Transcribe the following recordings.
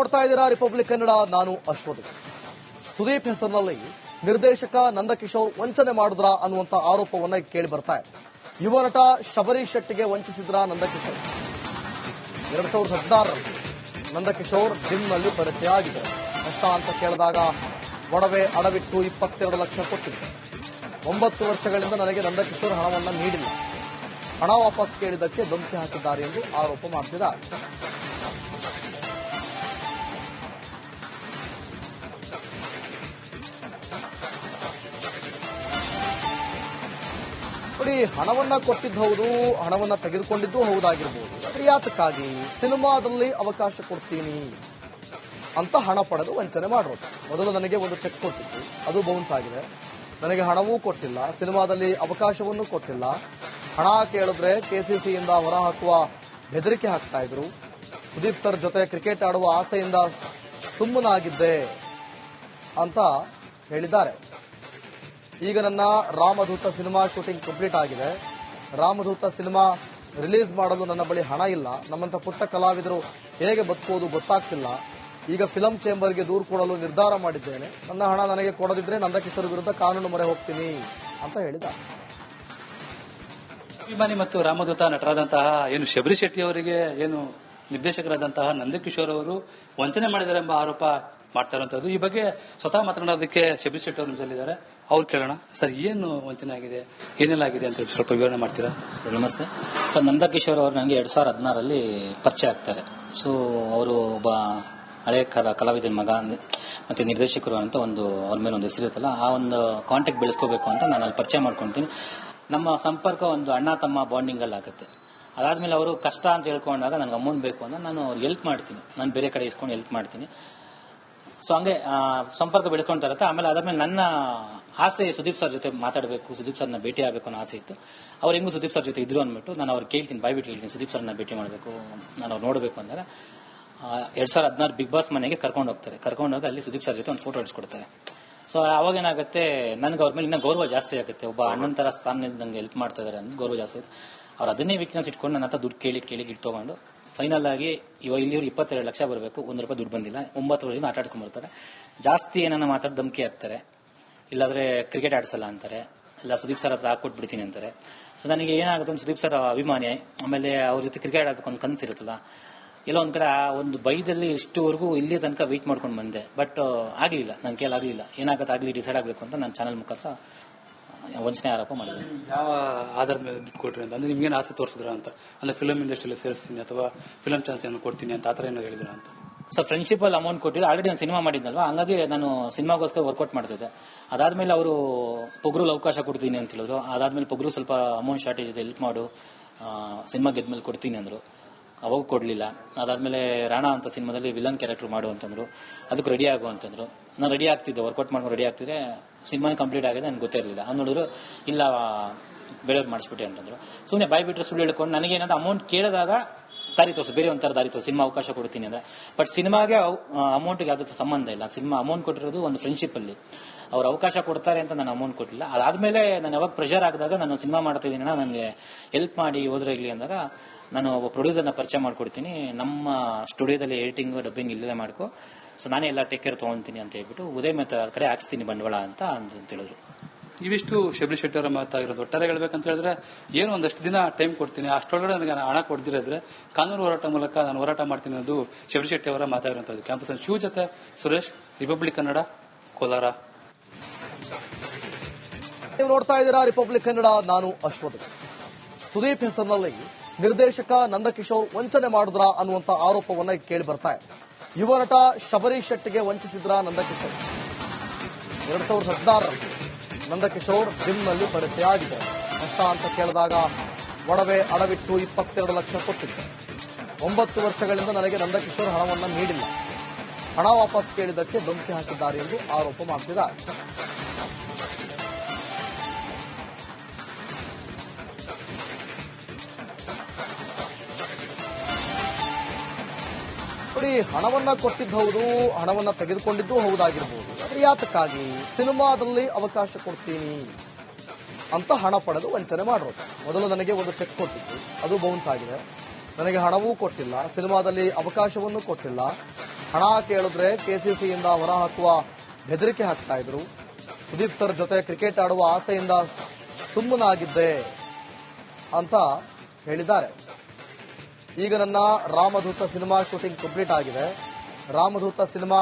ನೋಡ್ತಾ ಇದ್ದೀರಾ ರಿಪಬ್ಲಿಕ್ ಕನ್ನಡ, ನಾನು ಅಶ್ವಥ್. ಸುದೀಪ್ ಹೆಸರಿನಲ್ಲಿ ನಿರ್ದೇಶಕ ನಂದಕಿಶೋರ್ ವಂಚನೆ ಮಾಡಿದ್ರ ಅನ್ನುವಂತ ಆರೋಪವನ್ನ ಕೇಳಿ ಬರ್ತಾ ಇದೆ. ಯುವ ನಟ ಶಬರಿ ಶೆಟ್ಟಿಗೆ ವಂಚಿಸಿದ್ರ ನಂದಕಿಶೋರ್. ಎರಡ್ ಸಾವಿರದ ಹದಿನಾರರಲ್ಲಿ ನಂದಕಿಶೋರ್ ಜಿಮ್ನಲ್ಲಿ ಪರಿಚಯ ಆಗಿದೆ. ಕಷ್ಟ ಅಂತ ಕೇಳಿದಾಗ ಒಡವೆ ಅಡವಿಟ್ಟು ಇಪ್ಪತ್ತೆರಡು ಲಕ್ಷ ಕೊಟ್ಟಿದ್ದೆ ಒಂಬತ್ತು ವರ್ಷಗಳಿಂದ ನನಗೆ ನಂದಕಿಶೋರ್ ಹಣವನ್ನ ನೀಡಿಲ್ಲ. ಹಣ ವಾಪಸ್ ಕೇಳಿದ್ದಕ್ಕೆ ಧಮಕಿ ಹಾಕಿದ್ದಾರೆ ಎಂದು ಆರೋಪ ಮಾಡ್ತಿದ್ದಾರೆ. ನೋಡಿ ಹಣವನ್ನ ಕೊಟ್ಟಿದ್ದು ಹೌದು ಹಣವನ್ನ ತೆಗೆದುಕೊಂಡಿದ್ದು ಹೌದಾಗಿರ್ಬೋದು. ಆದ್ರೆ ಯಾತಕ್ಕಾಗಿ ಸಿನಿಮಾದಲ್ಲಿ ಅವಕಾಶ ಕೊಡ್ತೀನಿ ಅಂತ ಹಣ ಪಡೆದು ವಂಚನೆ ಮಾಡೋದು ಮೊದಲು ನನಗೆ ಒಂದು ಚೆಕ್ ಕೊಟ್ಟಿತ್ತು, ಅದು ಬೌನ್ಸ್ ಆಗಿದೆ. ನನಗೆ ಹಣವೂ ಕೊಟ್ಟಿಲ್ಲ, ಸಿನಿಮಾದಲ್ಲಿ ಅವಕಾಶವನ್ನೂ ಕೊಟ್ಟಿಲ್ಲ. ಹಣ ಕೇಳಿದ್ರೆ ಕೆಸಿಸಿಯಿಂದ ಹೊರಹಾಕುವ ಬೆದರಿಕೆ ಹಾಕ್ತಾ ಇದ್ರು. ಸುದೀಪ್ ಸರ್ ಜೊತೆ ಕ್ರಿಕೆಟ್ ಆಡುವ ಆಸೆಯಿಂದ ಸುಮ್ಮನಾಗಿದ್ದೆ ಅಂತ ಹೇಳಿದ್ದಾರೆ. ಈಗ ನನ್ನ ರಾಮಧೂತ ಸಿನಿಮಾ ಶೂಟಿಂಗ್ ಕಂಪ್ಲೀಟ್ ಆಗಿದೆ. ರಾಮಧೂತ ಸಿನಿಮಾ ರಿಲೀಸ್ ಮಾಡಲು ನನ್ನ ಬಳಿ ಹಣ ಇಲ್ಲ. ನಮ್ಮಂತ ಪುಟ್ಟ ಕಲಾವಿದರು ಹೇಗೆ ಬದುಕೋದು ಗೊತ್ತಾಗ್ತಿಲ್ಲ. ಈಗ ಫಿಲಂ ಚೇಂಬರ್ಗೆ ದೂರು ಕೊಡಲು ನಿರ್ಧಾರ ಮಾಡಿದ್ದೇನೆ. ನನ್ನ ಹಣ ನನಗೆ ಕೊಡದಿದ್ರೆ ನಂದಕಿಶೋರ್ ವಿರುದ್ಧ ಕಾನೂನು ಮೊರೆ ಹೋಗ್ತೀನಿ ಅಂತ ಹೇಳಿದ. ಅಭಿಮಾನಿ ಮತ್ತು ರಾಮದೂತ ನಟರಾದಂತಹ ಏನು ಶಬರಿ ಶೆಟ್ಟಿ ಅವರಿಗೆ ಏನು ನಿರ್ದೇಶಕರಾದಂತಹ ನಂದಕಿಶೋರ್ ಅವರು ವಂಚನೆ ಮಾಡಿದ್ದಾರೆ ಎಂಬ ಆರೋಪ ಮಾಡ್ತಾ ಈ ಬಗ್ಗೆ ಸ್ವತಃ ಮಾತನಾಡೋದಕ್ಕೆ ಶೆಟ್ಟಿ ಅವರು ನಿಮ್ಮಲ್ಲಿದ್ದಾರೆ ಅವ್ರು ಕೇಳೋಣ. ಸರ್, ಏನು ವಂಚನೆ ಆಗಿದೆ? ಏನೆಲ್ಲ ಆಗಿದೆ ಅಂತ ಹೇಳಿ ಸ್ವಲ್ಪ ವಿವರಣೆ ಮಾಡ್ತೀರಾ? ನಮಸ್ತೆ. ಸರ್, ನಂದಕಿಶೋರ್ ಅವರು ನನಗೆ ಎರಡ್ ಸಾವಿರದ ಹದಿನಾರಲ್ಲಿ ಪರಿಚಯ ಆಗ್ತಾರೆ. ಸೊ ಅವರು ಒಬ್ಬ ಹಳೆಯ ಕಲಾ ಕಲಾವಿದನ ಮಗ, ಮತ್ತೆ ನಿರ್ದೇಶಕರು ಅಂತ ಒಂದು ಅವ್ರ ಮೇಲೆ ಒಂದು ಹೆಸರಿರುತ್ತಲ್ಲ ಆ ಒಂದು ಕಾಂಟ್ಯಾಕ್ಟ್ ಬೆಳೆಸ್ಕೋಬೇಕು ಅಂತ ನಾನು ಅಲ್ಲಿ ಪರಿಚಯ ಮಾಡ್ಕೊಂತೀನಿ. ನಮ್ಮ ಸಂಪರ್ಕ ಒಂದು ಅಣ್ಣ, ತಮ್ಮ ಬಾಂಡಿಂಗ್ ಅಲ್ಲಿ ಆಗುತ್ತೆ. ಅದಾದ್ಮೇಲೆ ಅವರು ಕಷ್ಟ ಅಂತ ಹೇಳ್ಕೊಂಡಾಗ ನನಗೆ ಅಮೌಂಟ್ ಬೇಕು ಅಂತ ನಾನು ಅವ್ರಿಗೆ ಹೆಲ್ಪ್ ಮಾಡ್ತೀನಿ. ನಾನು ಬೇರೆ ಕಡೆ ಇಸ್ಕೊಂಡು ಹೆಲ್ಪ್ ಮಾಡ್ತೀನಿ. ಸೊ ಹಂಗೆ ಸಂಪರ್ಕ ಬೆಳ್ಕೊಂತ ಇರುತ್ತೆ ಆಮೇಲೆ ಅದಾದ್ಮೇಲೆ ನನ್ನ ಆಸೆ ಸುದೀಪ್ ಸರ್ ಜೊತೆ ಮಾತಾಡಬೇಕು, ಸುದೀಪ್ ಸರ್ನ ಭೇಟಿ ಆಗಬೇಕು ಅನ್ನೋ ಆಸೆ ಇತ್ತು. ಅವ್ರು ಹೆಂಗೂ ಸುದೀಪ್ ಸರ್ ಜೊತೆ ಇದ್ರು ಅಂದ್ಬಿಟ್ಟು ನಾನು ಅವ್ರು ಕೇಳ್ತೀನಿ ಬಾಯ್ಬಿಟ್ಟು ಕೇಳ್ತೀನಿ, ಸುದೀಪ್ ಸರ್ನ ಭೇಟಿ ಮಾಡಬೇಕು, ನಾನು ಅವ್ರು ನೋಡಬೇಕು ಅಂದಾಗ ಎರಡ್ ಸಾವಿರದ ಹದಿನಾರು ಬಿಗ್ ಬಾಸ್ ಮನೆಗೆ ಕರ್ಕೊಂಡು ಹೋಗ್ತಾರೆ. ಕರ್ಕೊಂಡು ಹೋಗಿ ಅಲ್ಲಿ ಸುದೀಪ್ ಸರ್ ಜೊತೆ ಒಂದು ಫೋಟೋ ಹೊಡ್ಸ್ಕೊಡ್ತಾರೆ ಸೊ ಅವಾಗ ಏನಾಗುತ್ತೆ, ನನಗೆ ಅವ್ರ ಮೇಲೆ ಇನ್ನೂ ಗೌರವ ಜಾಸ್ತಿ ಆಗುತ್ತೆ. ಒಬ್ಬ ಅಣ್ಣನ ತರ ಸ್ಥಾನದಿಂದ ನಂಗೆ ಹೆಲ್ಪ್ ಮಾಡ್ತಾ ಇದಾರೆ ಗೌರವ ಜಾಸ್ತಿ ಆಗುತ್ತೆ. ಅವ್ರು ಅದನ್ನೇ ವೀಕ್ನೆಸ್ ಇಟ್ಕೊಂಡು ನನ್ನ ಹತ್ರ ದುಡ್ಡು ಕೇಳಿ ಕೇಳಿ ಇಟ್ಟು ತಗೊಂಡು ಫೈನಲ್ ಆಗಿ ಇವಾಗ ಇಲ್ಲಿ ಇಪ್ಪತ್ತೆರಡು ಲಕ್ಷ ಬರಬೇಕು, ಒಂದು ರೂಪಾಯಿ ದುಡ್ಡು ಬಂದಿಲ್ಲ. ಒಂಬತ್ತು ವರ್ಷದಿಂದ ಆಟ ಆಡ್ಕೊಂಡ್ ಬರ್ತಾರೆ. ಜಾಸ್ತಿ ಏನನ್ನ ಮಾತಾಡಿ ಧಮಕಿ ಹಾಕ್ತಾರೆ. ಇಲ್ಲಾಂದ್ರೆ ಕ್ರಿಕೆಟ್ ಆಡ್ಸಲ್ಲ ಅಂತಾರೆ. ಇಲ್ಲ ಸುದೀಪ್ ಸರ್ ಹತ್ರ ಹಾಕೊಟ್ಬಿಡ್ತೀನಿ ಅಂತಾರೆ. ಸೊ ನನಗೆ ಏನಾಗುತ್ತೆ ಸುದೀಪ್ ಸರ್ ಅಭಿಮಾನಿ, ಆಮೇಲೆ ಅವ್ರ ಜೊತೆ ಕ್ರಿಕೆಟ್ ಆಡ್ಬೇಕು ಅಂತ ಕನಸು ಇರುತ್ತಲ್ಲ, ಎಲ್ಲ ಒಂದ್ ಕಡೆ ಆ ಒಂದು ಬೈದಲ್ಲಿ ಇಷ್ಟುವರೆಗೂ ಇಲ್ಲಿ ತನಕ ವೆಯ್ಟ್ ಮಾಡ್ಕೊಂಡು ಬಂದೆ. ಬಟ್ ಆಗ್ಲಿಲ್ಲ. ನನ್ನ ಕೈಯಲ್ಲಿ ಏನಾಗುತ್ತೆ ಆಗಲಿ ಡಿಸೈಡ್ ಆಗಬೇಕು ಅಂತ ನಾನು ಚಾನಲ್ ಮುಖಾಂತರ ವಂಚನೆ ಆರೋಪ ಮಾಡಿದ್ರು. ಯಾವ ಆಧಾರದ ಮೇಲೆ ದುಡ್ಡು ಕೊಟ್ರಿ ಅಂತ? ಅಂದ್ರೆ ನಿಮ್ಗೇನು ಆಸೆ ತೋರಿಸಿದ್ರ ಅಂತ? ಅಂದ್ರೆ ಫಿಲಂ ಇಂಡಸ್ಟ್ರಿಯಲ್ಲಿ ಸೇರಿಸ್ತೀನಿ ಅಥವಾ ಫಿಲಂ ಚಾನ್ಸ್ ಏನು ಕೊಡ್ತೀನಿ ಅಂತ ಆತರ ಏನೋ ಹೇಳಿದ್ರು ಅಂತ? ಸೊ ಫ್ರೆಂಡ್ಶಿಪ್ ಅಲ್ಲಿ ಅಮೌಂಟ್ ಕೊಟ್ಟಿದ್ರು. ಆಲ್ರೆಡಿ ನಾನು ಸಿನಿಮಾ ಮಾಡಿದ್ನಲ್ವಾ? ಹಂಗಾಗಿ ನಾನು ಸಿನಿಮಾಗೋಸ್ಕರ ವರ್ಕೌಟ್ ಮಾಡ್ತಿದ್ದೆ. ಅದಾದ್ಮೇಲೆ ಅವರು ಪೊಗ್ರಲ್ಲಿ ಅವಕಾಶ ಕೊಡ್ತೀನಿ ಅಂತ ಹೇಳಿದ್ರು. ಅದಾದ್ಮೇಲೆ ಪೊಗ್ರು ಸ್ವಲ್ಪ ಅಮೌಂಟ್ ಶಾರ್ಟೇಜ್ ಇದೆ ಹೆಲ್ಪ್ ಮಾಡು. ಸಿನಿಮಾ ಗೆದ್ಮೇಲೆ ಕೊಡ್ತೀನಿ ಅಂದ್ರು. ಅವಾಗ ಕೊಡ್ಲಿಲ್ಲ. ಅದಾದ್ಮೇಲೆ ರಾಣಾ ಅಂತ ಸಿನಿಮಾದಲ್ಲಿ ವಿಲನ್ ಕ್ಯಾರೆಕ್ಟರ್ ಮಾಡು ಅಂತಂದ್ರು. ಅದಕ್ಕೆ ರೆಡಿ ಆಗು ಅಂತಂದ್ರು. ನಾನು ರೆಡಿ ಆಗ್ತಿದ್ದೆ ವರ್ಕೌಟ್ ಮಾಡ್ಕೊಂಡು ರೆಡಿ ಆಗ್ತಿದ್ರೆ ಸಿನಿಮಾನ ಕಂಪ್ಲೀಟ್ ಆಗಿದೆ ನನ್ಗೆ ಗೊತ್ತೇ ಇರಲಿಲ್ಲ. ಅವ್ನು ನೋಡಿದ್ರು, ಇಲ್ಲ, ಬೇರೆಯವ್ರು ಮಾಡಿಸ್ಬಿಟ್ಟೆ ಅಂತಂದ್ರು. ಸುಮ್ಮನೆ ಬಾಯ್ ಬಿಟ್ಟರೆ ಸುಳ್ಳು ಹೇಳ್ಕೊಂಡು ನನಗೆ ಏನಾದ್ರು ಅಮೌಂಟ್ ಕೇಳಿದಾಗ ದಾರಿ ತೋರಿಸು, ಬೇರೆ ಒಂಥರ ದಾರಿ ತೋರಿಸು, ಸಿನಿಮಾ ಅವಕಾಶ ಕೊಡ್ತೀನಿ ಅಂದ್ರೆ. ಬಟ್ ಸಿನಿಮಾಗೆ ಅಮೌಂಟ್ಗೆ ಯಾವ್ದು ಸಂಬಂಧ ಇಲ್ಲ. ಸಿನಿಮಾ ಅಮೌಂಟ್ ಕೊಟ್ಟಿರೋದು ಒಂದು ಫ್ರೆಂಡ್ಶಿಪ್ ಅಲ್ಲಿ. ಅವ್ರು ಅವಕಾಶ ಕೊಡ್ತಾರೆ ಅಂತ ನಾನು ಅಮೌಂಟ್ ಕೊಟ್ಟಿಲ್ಲ. ಅದಾದ್ಮೇಲೆ ನಾನು ಯಾವಾಗ ಪ್ರೆಷರ್ ಆಗಿದಾಗ ನಾನು ಸಿನಿಮಾ ಮಾಡ್ತಾ ನನಗೆ ಹೆಲ್ಪ್ ಮಾಡಿ ಹೋದ್ರಾಗ್ಲಿ ಅಂದಾಗ ನಾನು ಒಬ್ಬ ಪ್ರೊಡ್ಯೂಸರ್ನ ಪರಿಚಯ ಮಾಡ್ಕೊಡ್ತೀನಿ. ನಮ್ಮ ಸ್ಟುಡಿಯೋದಲ್ಲಿ ಎಡಿಟಿಂಗ್ ಡಬ್ಬಿಂಗ್ ಇಲ್ಲದೆ ಮಾಡ್ಕೊ. ಸೊ ನಾನೇ ಎಲ್ಲ ಟೇಕ್ ಕೇರ್ ತಗೊಂತೀನಿ ಅಂತ ಹೇಳ್ಬಿಟ್ಟು ಉದಯ ಮೆತ್ತ ಕಡೆ ಹಾಕ್ಸ್ತೀನಿ ಬಂಡವಾಳ ಅಂತ ಅಂತ ಹೇಳಿದ್ರು. ಇವಿಷ್ಟು ಶಬರಿ ಶೆಟ್ಟಿ ಅವರ ಮಾತಾಗಿರೋದು ಒಟ್ಟಾರೆ ಹೇಳ್ಬೇಕಂತ ಹೇಳಿದ್ರೆ ಏನು ಒಂದಷ್ಟು ದಿನ ಟೈಮ್ ಕೊಡ್ತೀನಿ. ಅಷ್ಟೊಳಗಡೆ ನನಗೆ ಹಣ ಕೊಡ್ದಿರೋದ್ರೆ ಕಾನೂನು ಹೋರಾಟ ಮೂಲಕ ನಾನು ಹೋರಾಟ ಮಾಡ್ತೀನಿ ಅನ್ನೋದು ಶಬರಿ ಶೆಟ್ಟಿ ಅವರ ಮಾತಾಗಿರುವಂತದ್ದು ಕ್ಯಾಂಪಸ್ ಶಿವ ಜೊತೆ ಸುರೇಶ್ ರಿಪಬ್ಲಿಕ್ ಕನ್ನಡ ಕೋಲಾರ. ನೀವು ನೋಡ್ತಾ ಇದ್ದೀರಾ ರಿಪಬ್ಲಿಕ್ ಕನ್ನಡ ನಾನು ಅಶ್ವಥ್. ಸುದೀಪ್ ಹೆಸರಿನಲ್ಲಿ ನಿರ್ದೇಶಕ ನಂದಕಿಶೋರ್ ವಂಚನೆ ಮಾಡಿದ್ರ ಅನ್ನುವಂತ ಆರೋಪವನ್ನ ಕೇಳಿ ಬರ್ತಾ ಇದೆ. ಯುವ ನಟ ಶಬರಿ ಶೆಟ್ಟಿಗೆ ವಂಚಿಸಿದ್ರ ನಂದಕಿಶೋರ್? ಎರಡ್ ಸಾವಿರದ ಹದಿನಾರರಲ್ಲಿ ನಂದಕಿಶೋರ್ ಜಿಮ್ನಲ್ಲಿ ಪರಿಚಯ ಆಗಿದೆ. ಕಷ್ಟ ಅಂತ ಕೇಳಿದಾಗ ಒಡವೆ ಅಡವಿಟ್ಟು ಇಪ್ಪತ್ತೆರಡು ಲಕ್ಷ ಕೊಟ್ಟಿದ್ದೆ. ಒಂಬತ್ತು ವರ್ಷಗಳಿಂದ ನನಗೆ ನಂದಕಿಶೋರ್ ಹಣವನ್ನ ನೀಡಿಲ್ಲ. ಹಣ ವಾಪಸ್ ಕೇಳಿದ್ದಕ್ಕೆ ಧಮಕಿ ಹಾಕಿದ್ದಾರೆ ಎಂದು ಆರೋಪ ಮಾಡ್ತಿದ್ದಾರೆ. ನೋಡಿ ಹಣವನ್ನ ಕೊಟ್ಟಿದ್ದು ಹೌದು ಹಣವನ್ನ ತೆಗೆದುಕೊಂಡಿದ್ದು ಹೌದಾಗಿರ್ಬೋದು. ಆದ್ರೆ ಯಾತಕ್ಕಾಗಿ? ಸಿನಿಮಾದಲ್ಲಿ ಅವಕಾಶ ಕೊಡ್ತೀನಿ ಅಂತ ಹಣ ಪಡೆದು ವಂಚನೆ ಮಾಡಿರೋದು. ಮೊದಲು ನನಗೆ ಒಂದು ಚೆಕ್ ಕೊಟ್ಟಿತ್ತು. ಅದು ಬೌನ್ಸ್ ಆಗಿದೆ. ನನಗೆ ಹಣವೂ ಕೊಟ್ಟಿಲ್ಲ. ಸಿನಿಮಾದಲ್ಲಿ ಅವಕಾಶವನ್ನು ಕೊಟ್ಟಿಲ್ಲ. ಹಣ ಕೇಳಿದ್ರೆ ಕೆಸಿಸಿಯಿಂದ ಹೊರ ಹಾಕುವ ಬೆದರಿಕೆ ಹಾಕ್ತಾ ಇದ್ರು. ಸುದೀಪ್ ಸರ್ ಜೊತೆ ಕ್ರಿಕೆಟ್ ಆಡುವ ಆಸೆಯಿಂದ ಸುಮ್ಮನಾಗಿದ್ದೆ ಅಂತ ಹೇಳಿದ್ದಾರೆ. ಈಗ ನನ್ನ ರಾಮಧೂತ ಸಿನಿಮಾ ಶೂಟಿಂಗ್ ಕಂಪ್ಲೀಟ್ ಆಗಿದೆ. ರಾಮಧೂತ ಸಿನಿಮಾ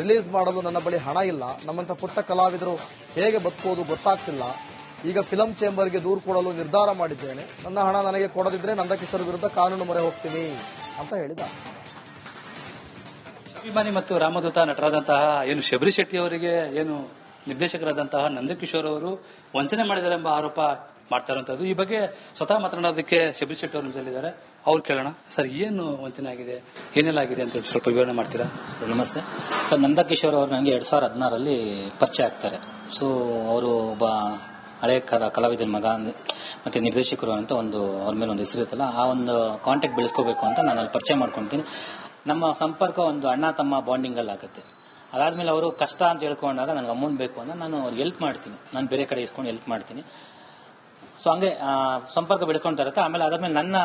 ರಿಲೀಸ್ ಮಾಡಲು ನನ್ನ ಬಳಿ ಹಣ ಇಲ್ಲ. ನಮ್ಮಂತ ಪುಟ್ಟ ಕಲಾವಿದರು ಹೇಗೆ ಬದುಕೋದು ಗೊತ್ತಾಗ್ತಿಲ್ಲ. ಈಗ ಫಿಲಂ ಚೇಂಬರ್ಗೆ ದೂರು ಕೊಡಲು ನಿರ್ಧಾರ ಮಾಡಿದ್ದೇನೆ. ನನ್ನ ಹಣ ನನಗೆ ಕೊಡದಿದ್ರೆ ನಂದಕಿಶೋರ್ ವಿರುದ್ಧ ಕಾನೂನು ಮೊರೆ ಹೋಗ್ತೀನಿ ಅಂತ ಹೇಳಿದ. ಅಭಿಮಾನಿ ಮತ್ತು ರಾಮದೂತ ನಟರಾದಂತಹ ಏನು ಶಬರಿ ಶೆಟ್ಟಿ ಅವರಿಗೆ ಏನು ನಿರ್ದೇಶಕರಾದಂತಹ ನಂದಕಿಶೋರ್ ಅವರು ವಂಚನೆ ಮಾಡಿದ್ದಾರೆ ಎಂಬ ಆರೋಪ ಮಾಡ್ತಾ ಈ ಬಗ್ಗೆ ಸ್ವತಃ ಮಾತನಾಡೋದಕ್ಕೆ ಶಬರಿ ಶೆಟ್ಟಿ ಅವರು ಇದ್ದಾರೆ ಅವ್ರು ಕೇಳೋಣ. ಸರ್, ಏನು ವಂಚನೆ ಆಗಿದೆ ಏನೆಲ್ಲ ಆಗಿದೆ ಅಂತ ಸ್ವಲ್ಪ ವಿವರಣೆ ಮಾಡ್ತೀರಾ? ನಮಸ್ತೆ. ಸರ್, ನಂದಕಿಶೋರ್ ಅವರು ನನಗೆ ಎರಡ್ ಸಾವಿರದ ಹದಿನಾರಲ್ಲಿ ಪರಿಚಯ ಆಗ್ತಾರೆ. ಸೊ ಅವರು ಒಬ್ಬ ಹಳೆ ಕಲ, ಕಲಾವಿದನ ಮಗ ಮತ್ತೆ ನಿರ್ದೇಶಕರು ಅಂತ ಒಂದು ಅವ್ರ ಮೇಲೆ ಒಂದು ಹೆಸರು ಇರುತ್ತಲ್ಲ, ಆ ಒಂದು ಕಾಂಟ್ಯಾಕ್ಟ್ ಬೆಳೆಸ್ಕೋಬೇಕು ಅಂತ ನಾನು ಅಲ್ಲಿ ಪರಿಚಯ ಮಾಡ್ಕೊಂತೀನಿ. ನಮ್ಮ ಸಂಪರ್ಕ ಒಂದು ಅಣ್ಣ, ತಮ್ಮ ಬಾಂಡಿಂಗ್ ಅಲ್ಲಿ ಆಗುತ್ತೆ. ಅದಾದ್ಮೇಲೆ ಅವರು ಕಷ್ಟ ಅಂತ ಹೇಳ್ಕೊಂಡಾಗ ನನಗೆ ಅಮೌಂಟ್ ಬೇಕು ಅಂತ ನಾನು ಅವ್ರಿಗೆ ಹೆಲ್ಪ್ ಮಾಡ್ತೀನಿ. ನಾನು ಬೇರೆ ಕಡೆ ಇಸ್ಕೊಂಡು ಹೆಲ್ಪ್ ಮಾಡ್ತೀನಿ. ಸೊ ಹಂಗೆ ಸಂಪರ್ಕ ಬೆಳ್ಕೊಂತ ಇರುತ್ತೆ. ಆಮೇಲೆ ಅದಾದ್ಮೇಲೆ ನನ್ನ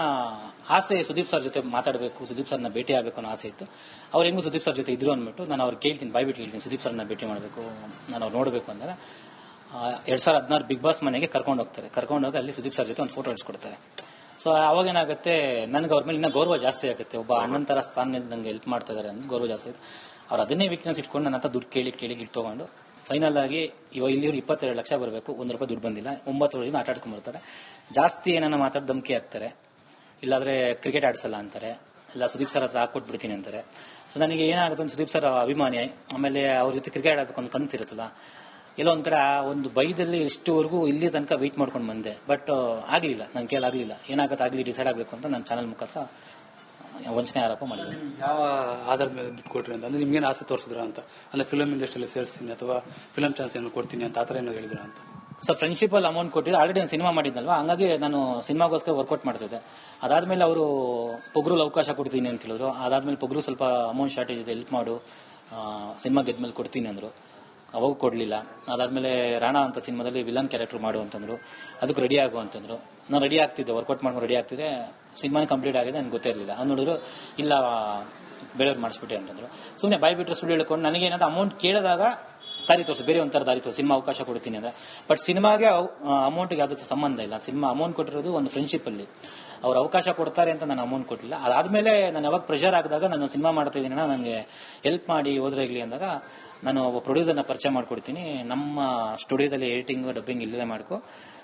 ಆಸೆ ಸುದೀಪ್ ಸರ್ ಜೊತೆ ಮಾತಾಡಬೇಕು. ಸುದೀಪ್ ಸರ್ನ ಭೇಟಿ ಆಗಬೇಕು ಅನ್ನೋ ಆಸೆ ಇತ್ತು. ಅವ್ರು ಹೆಂಗೂ ಸುದೀಪ್ ಸರ್ ಜೊತೆ ಇದ್ರು ಅಂದ್ಬಿಟ್ಟು ನಾನು ಅವ್ರು ಕೇಳ್ತೀನಿ ಬಾಯ್ಬಿಟ್ಟು ಕೇಳ್ತೀನಿ, ಸುದೀಪ್ ಸರ್ನ ಭೇಟಿ ಮಾಡಬೇಕು, ನಾನು ಅವ್ರು ನೋಡಬೇಕು ಅಂದಾಗ ಎರಡ್ ಸಾವಿರದ ಹದಿನಾರು ಬಿಗ್ ಬಾಸ್ ಮನೆಗೆ ಕರ್ಕೊಂಡು ಹೋಗ್ತಾರೆ. ಕರ್ಕೊಂಡು ಹೋಗಿ ಅಲ್ಲಿ ಸುದೀಪ್ ಸರ್ ಜೊತೆ ಒಂದು ಫೋಟೋ ಇಡ್ಸ್ಕೊಡ್ತಾರೆ. ಸೊ ಅವಾಗ ಏನಾಗುತ್ತೆ, ನನಗೆ ಅವ್ರ ಮೇಲೆ ಇನ್ನೂ ಗೌರವ ಜಾಸ್ತಿ ಆಗುತ್ತೆ. ಒಬ್ಬ ಅಣ್ಣಂತರ ಸ್ಥಾನದಿಂದ ನಂಗೆ ಹೆಲ್ಪ್ ಮಾಡ್ತಾ ಇದಾರೆ ಅಂತ ಗೌರವ ಜಾಸ್ತಿ ಆಗುತ್ತೆ. ಅವ್ರು ಅದನ್ನೇ ವೀಕ್ನೆಸ್ ಇಟ್ಕೊಂಡು ನನ್ನ ಹತ್ರ ದುಡ್ಡು ಕೇಳಿ ಕೇಳಿ ಇಟ್ಕೊಂಡು ಫೈನಲ್ ಆಗಿ ಇವಾಗ ಇಲ್ಲಿ ಇಪ್ಪತ್ತೆರಡು ಲಕ್ಷ ಬರಬೇಕು, ಒಂದು ರೂಪಾಯಿ ದುಡ್ಡು ಬಂದಿಲ್ಲ, ಒಂಬತ್ತು ವರ್ಷದಿಂದ ಆಟ ಬರ್ತಾರೆ. ಜಾಸ್ತಿ ಏನನ್ನ ಮಾತಾಡಿ ಧಮಕಿ ಹಾಕ್ತಾರೆ, ಇಲ್ಲಾಂದ್ರೆ ಕ್ರಿಕೆಟ್ ಆಡಿಸಲ್ಲ ಅಂತಾರೆ, ಇಲ್ಲ ಸುದೀಪ್ ಸರ್ ಹತ್ರ ಹಾಕೊಟ್ಬಿಡ್ತೀನಿ ಅಂತಾರೆ. ಸೊ ನನಗೆ ಏನಾಗುತ್ತೆ ಒಂದು ಸುದೀಪ್ ಸರ್ ಅಭಿಮಾನಿ, ಆಮೇಲೆ ಅವ್ರ ಜೊತೆ ಕ್ರಿಕೆಟ್ ಆಡಬೇಕು ಅಂತ ಕನಸು ಇರುತ್ತಲ್ಲ, ಎಲ್ಲೋ ಒಂದ್ ಕಡೆ ಆ ಒಂದು ಬೈದಲ್ಲಿ ಇಷ್ಟುವರೆಗೂ ಇಲ್ಲಿ ತನಕ ವೆಯ್ಟ್ ಮಾಡ್ಕೊಂಡು ಬಂದೆ. ಬಟ್ ಆಗಲಿಲ್ಲ ನನ್ನ ಆಗ್ಲಿಲ್ಲ. ಏನಾಗುತ್ತೆ ಆಗಲಿ ಡಿಸೈಡ್ ಆಗಬೇಕು ಅಂತ ನನ್ನ ಚಾನಲ್ ಮುಖಾಂತರ ವಂಚನೆ ಆರೋಪ ಮಾಡಿದ್ರು? ಯಾವ ಆಧಾರದ ಮೇಲೆ ದುಡ್ಡು ಕೊಟ್ರಿ ಅಂತ. ಅಂದ್ರೆ ನಿಮ್ಗೇನು ಆಸೆ ತೋರಿಸಿದ್ರ ಅಂತ? ಅಂದ್ರೆ ಫಿಲಂ ಇಂಡಸ್ಟ್ರಿಯಲ್ಲಿ ಸೇರಿಸ್ತೀನಿ ಅಥವಾ ಫಿಲಂ ಚಾನ್ಸ್ ಏನು ಕೊಡ್ತೀನಿ ಅಂತ ಆತರ ಏನೋ ಹೇಳಿದ್ರು ಅಂತ? ಸೊ ಫ್ರೆಂಡ್ಶಿಪ್ ಅಲ್ಲಿ ಅಮೌಂಟ್ ಕೊಟ್ಟಿದ್ದು ಆಲ್ರೆಡಿ ನಾನು ಸಿನಿಮಾ ಮಾಡಿದ್ನಲ್ವಾ? ಹಂಗಾಗಿ ನಾನು ಸಿನಿಮಾಗೋಸ್ಕರ ವರ್ಕೌಟ್ ಮಾಡ್ತಿದ್ದೆ. ಅದಾದ್ಮೇಲೆ ಅವರು ಪೊಗ್ರಲ್ಲಿ ಅವಕಾಶ ಕೊಡ್ತೀನಿ ಅಂತ ಹೇಳಿದ್ರು. ಅದಾದ್ಮೇಲೆ ಪೊಗ್ರು ಸ್ವಲ್ಪ ಅಮೌಂಟ್ ಶಾರ್ಟೇಜ್ ಇದೆ ಹೆಲ್ಪ್ ಮಾಡು. ಸಿನಿಮಾ ಗೆದ್ಮೇಲೆ ಕೊಡ್ತೀನಿ ಅಂದ್ರು. ಅವಾಗ ಕೊಡ್ಲಿಲ್ಲ. ಅದಾದ್ಮೇಲೆ ರಾಣಾ ಅಂತ ಸಿನಿಮಾದಲ್ಲಿ ವಿಲನ್ ಕ್ಯಾರೆಕ್ಟರ್ ಮಾಡು ಅಂತಂದ್ರು. ಅದಕ್ಕೆ ರೆಡಿ ಆಗು ಅಂತಂದ್ರು. ನಾನು ರೆಡಿ ಆಗ್ತಿದ್ದೆ ವರ್ಕೌಟ್ ಮಾಡ್ಕೊಂಡು ರೆಡಿ ಆಗ್ತಿದ್ರೆ ಸಿನಿಮಾನೇ ಕಂಪ್ಲೀಟ್ ಆಗಿದೆ ನನಗೆ ಗೊತ್ತೇ ಇರಲಿಲ್ಲ. ಅದು ನೋಡಿದ್ರು, ಇಲ್ಲ, ಬೇರೆಯವ್ರು ಮಾಡಿಸ್ಬಿಟ್ಟೆ ಅಂತಂದ್ರು. ಸುಮ್ಮನೆ ಬಾಯ್ ಬಿಟ್ಟರೆ ಸುಳ್ಳು ಹೇಳ್ಕೊಂಡು ನನಗೇನಾದ್ರು ಅಮೌಂಟ್ ಕೇಳಿದಾಗ ದಾರಿ ತೋರಿಸು, ಬೇರೆ ಒಂಥರ ದಾರಿ ತೋರಿಸು, ಸಿನಿಮಾ ಅವಕಾಶ ಕೊಡ್ತೀನಿ ಅಂದ್ರೆ. ಬಟ್ ಸಿನಿಮಾಗೆ ಅಮೌಂಟ್ಗೆ ಯಾವುದೇ ಸಂಬಂಧ ಇಲ್ಲ. ಸಿನಿಮಾ ಅಮೌಂಟ್ ಕೊಟ್ಟಿರೋದು ಒಂದು ಫ್ರೆಂಡ್ಶಿಪ್ ಅಲ್ಲಿ. ಅವ್ರು ಅವಕಾಶ ಕೊಡ್ತಾರೆ ಅಂತ ನಾನು ಅಮೌಂಟ್ ಕೊಟ್ಟಿಲ್ಲ. ಅದಾದ್ಮೇಲೆ ನಾನು ಯಾವಾಗ ಪ್ರೆಷರ್ ಆಗಿದಾಗ ನಾನು ಸಿನಿಮಾ ಮಾಡ್ತಾ ಇದ್ದೀನಿ ನನಗೆ ಹೆಲ್ಪ್ ಮಾಡಿ ಹೋದ್ರಾಗ್ಲಿ ಅಂದಾಗ ನಾನು ಒಬ್ಬ ಪ್ರೊಡ್ಯೂಸರ್ನ ಪರಿಚಯ ಮಾಡ್ಕೊಡ್ತೀನಿ. ನಮ್ಮ ಸ್ಟುಡಿಯೋದಲ್ಲಿ ಎಡಿಟಿಂಗ್ ಡಬ್ಬಿಂಗ್ ಇಲ್ಲೇ ಮಾಡ್ಕೊ.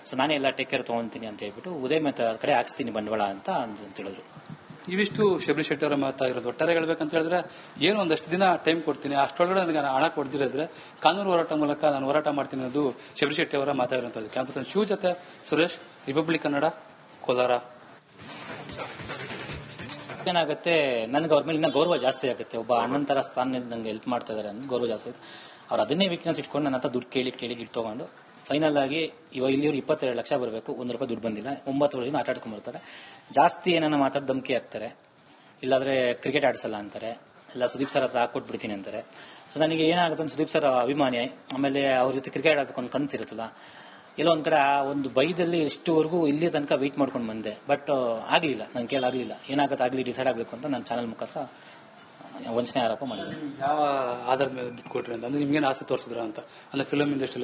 ಸೊ ನಾನೇ ಎಲ್ಲ ಟೇಕ್ ಕೇರ್ ತಗೊಂತೀನಿ ಅಂತ ಹೇಳ್ಬಿಟ್ಟು ಉದಯ್ ಮತ್ತೆ ಕಡೆ ಹಾಕ್ಸ್ತೀನಿ ಬಂಡವಾಳ ಅಂತ ಅಂದ್- ಅಂತ ಹೇಳಿದ್ರು ಇವಿಷ್ಟು ಶಬರಿ ಶೆಟ್ಟಿ ಅವರ ಮಾತಾಗಿರೋದು ಒಟ್ಟಾರೆ ಹೇಳ್ಬೇಕಂತ ಹೇಳಿದ್ರೆ ಏನು ಒಂದಷ್ಟು ದಿನ ಟೈಮ್ ಕೊಡ್ತೀನಿ. ಅಷ್ಟೊಳಗಡೆ ನನಗೆ ಹಣ ಕೊಡ್ದಿರೋದ್ರೆ ಕಾನೂನು ಹೋರಾಟ ಮೂಲಕ ನಾನು ಹೋರಾಟ ಮಾಡ್ತೀನಿ ಅನ್ನೋದು ಶಬರಿ ಶೆಟ್ಟಿ ಅವರ ಮಾತಾಗಿರುವಂತದ್ದು ಕ್ಯಾಂಪಸ್ ಶಿವ ಜೊತೆ ಸುರೇಶ್ ರಿಪಬ್ಲಿಕ್ ಕನ್ನಡ ಕೋಲಾರ. ಏನಾಗುತ್ತೆ, ನನಗೆ ಅವ್ರ ಮೇಲೆ ಇನ್ನೂ ಗೌರವ ಜಾಸ್ತಿ ಆಗುತ್ತೆ. ಒಬ್ಬ ಅಣ್ಣನ ತರ ಸ್ಥಾನದಿಂದ ನಂಗೆ ಹೆಲ್ಪ್ ಮಾಡ್ತಾ ಇದಾರೆ ಗೌರವ ಜಾಸ್ತಿ ಆಗುತ್ತೆ. ಅವ್ರು ಅದನ್ನೇ ವೀಕ್ನೆಸ್ ಇಟ್ಕೊಂಡು ನನ್ನ ಹತ್ರ ದುಡ್ಡು ಕೇಳಿ ಕೇಳಿ ಗಿಟ್ಟು ತಗೊಂಡು ಫೈನಲ್ ಆಗಿ ಇವಾಗ ಇಲ್ಲಿ ಇಪ್ಪತ್ತೆರಡು ಲಕ್ಷ ಬರಬೇಕು, ಒಂದು ರೂಪಾಯಿ ದುಡ್ಡು ಬಂದಿಲ್ಲ, ಒಂಬತ್ತು ವರ್ಷದಿಂದ ಆಟ ಆಡ್ಕೊಂಡ್ ಬರ್ತಾರೆ ಜಾಸ್ತಿ ಏನನ್ನ ಮಾತಾಡಿ ಧಮಕಿ ಹಾಕ್ತಾರೆ, ಇಲ್ಲಾಂದ್ರೆ ಕ್ರಿಕೆಟ್ ಆಡಿಸಲ್ಲ ಅಂತಾರೆ, ಇಲ್ಲ ಸುದೀಪ್ ಸರ್ ಹತ್ರ ಹಾಕೊಟ್ಬಿಡ್ತೀನಿ ಅಂತಾರೆ. ಸೊ ನನಗೆ ಏನಾಗುತ್ತೆ ಸುದೀಪ್ ಸರ್ ಅಭಿಮಾನಿ, ಆಮೇಲೆ ಅವ್ರ ಜೊತೆ ಕ್ರಿಕೆಟ್ ಆಡಬೇಕು ಅಂತ ಕನಸು ಒಂದ್ ಕಡೆ ಆ ಒಂದು ಬೈದಲ್ಲಿ ಇಷ್ಟುವರೆಗೂ ಇಲ್ಲಿ ತನಕ ವೆಯ್ಟ್ ಮಾಡ್ಕೊಂಡು ಬಂದೆ. ಬಟ್ ಆಗ್ಲಿಲ್ಲ. ನನ್ ಕೇಳಾಗ್ಲಿಲ್ಲ ಆಗ್ಲಿಲ್ಲ. ಏನಾಗುತ್ತೆ ಆಗ್ಲಿ ಡಿಸೈಡ್ ಆಗ್ಬೇಕು ಅಂತ ನನ್ನ ಚಾನಲ್ ಮುಖಾಂತರ ವಂಚನೆ ಆರೋಪ ಮಾಡಿದ್ರು ಯಾವ, ಆಧಾರದ ಮೇಲೆ ಕೊಟ್ರಿ ಅಂತ? ಅಂದ್ರೆ ಆಸೆ ತೋರಿಸಿದ್ರ ಅಂತ? ಅಂದ್ರೆ ಫಿಲಂ ಇಂಡಸ್ಟ್ರಿಯಲ್ಲಿ